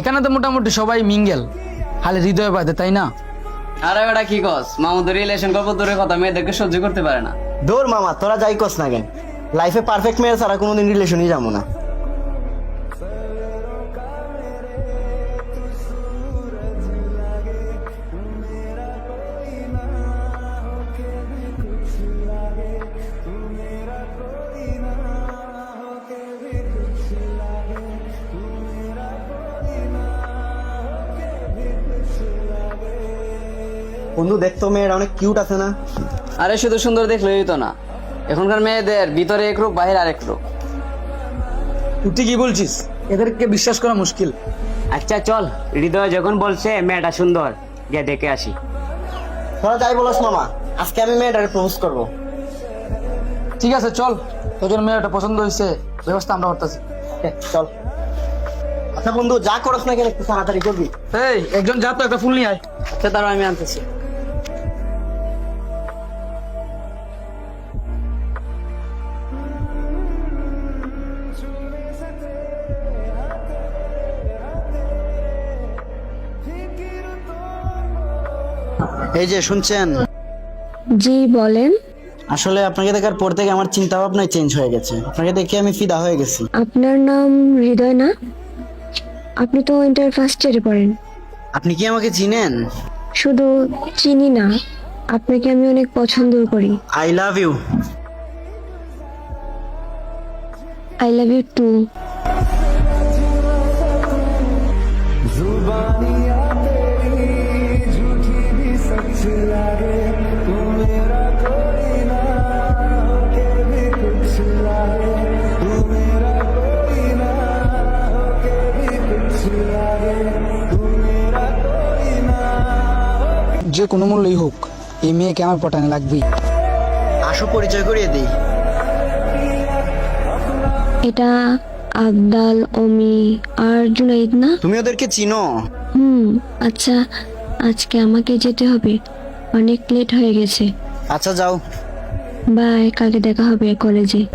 এখানে তো মোটামুটি সবাই মিঙ্গেল হালে হৃদয় বাদে তাই না? আরে বেটা কি কস? মামুদের রিলেশন করব দূরের কথা মেয়েদেরকে সহ্য করতে পারে না। দূর মামা তোরা যাই কস না কেন? লাইফে পারফেক্ট মেয়ে ছাড়া কোনোদিন রিলেশনই যাব না। বন্ধু দেখতো মেয়েরা অনেক কিউট আছে না? আরে শুধু সুন্দর দেখলেই তো না। এখনকার মেয়েদের ভিতরে এক রূপ বাহির আরেক রূপ। তুই ঠিকই বলছিস। এদেরকে বিশ্বাস করা মুশকিল। আচ্ছা চল। হৃদয় যখন বলছে মেয়েটা সুন্দর। গিয়ে দেখে আসি। তোরা যাই বলস মামা আজকে আমি মেয়েটাকে প্রপোজ করব। ঠিক আছে চল। তোদের মেয়েটা পছন্দ হয়েছে ব্যবস্থা আমরা করতেছি। হ্যাঁ, চল। আচ্ছা বন্ধু যা করস না কেন একটু তাড়াতাড়ি করবি? এই একজন যা তো একটা ফুল নিয়ে আয়। সে তারও আমি আনতেছি। এই যে শুনছেন? জি বলেন। আসলে আপনাকে দেখার পর থেকে আমার চিন্তা ভাবনাই চেঞ্জ হয়ে গেছে। আপনাকে দেখে আমি ফিদা হয়ে গেছি। আপনার নাম হৃদয় না? আপনি তো ইন্টার ফার্স্ট ইয়ারে পড়েন। আপনি কি আমাকে চিনেন? শুধু চিনি না আপনাকে আমি অনেক পছন্দ করি। I love you I love you too যে কোনো মূল্যই হোক এই মেয়েকে আমার পটানে লাগবেই। আসো পরিচয় করিয়ে দিই। এটা আবদাল অমি আর জুনাইদ না? তুমি ওদেরকে চিনো? হুম আচ্ছা। আজকে আমাকে যেতে হবে। অনেক লেট হয়ে গেছে। আচ্ছা যাও। বাই কালকে দেখা হবে কলেজে।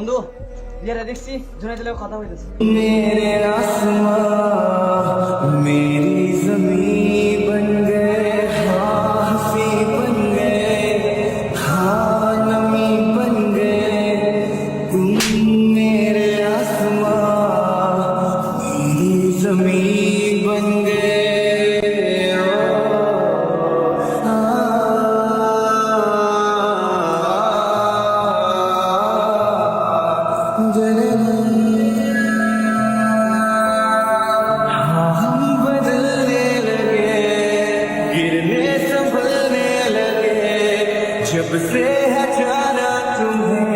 বন্ধু যেটা দেখছি জোনে চলে কথা হয়েছে মেরে মেরি জমিন Deja ya la tumba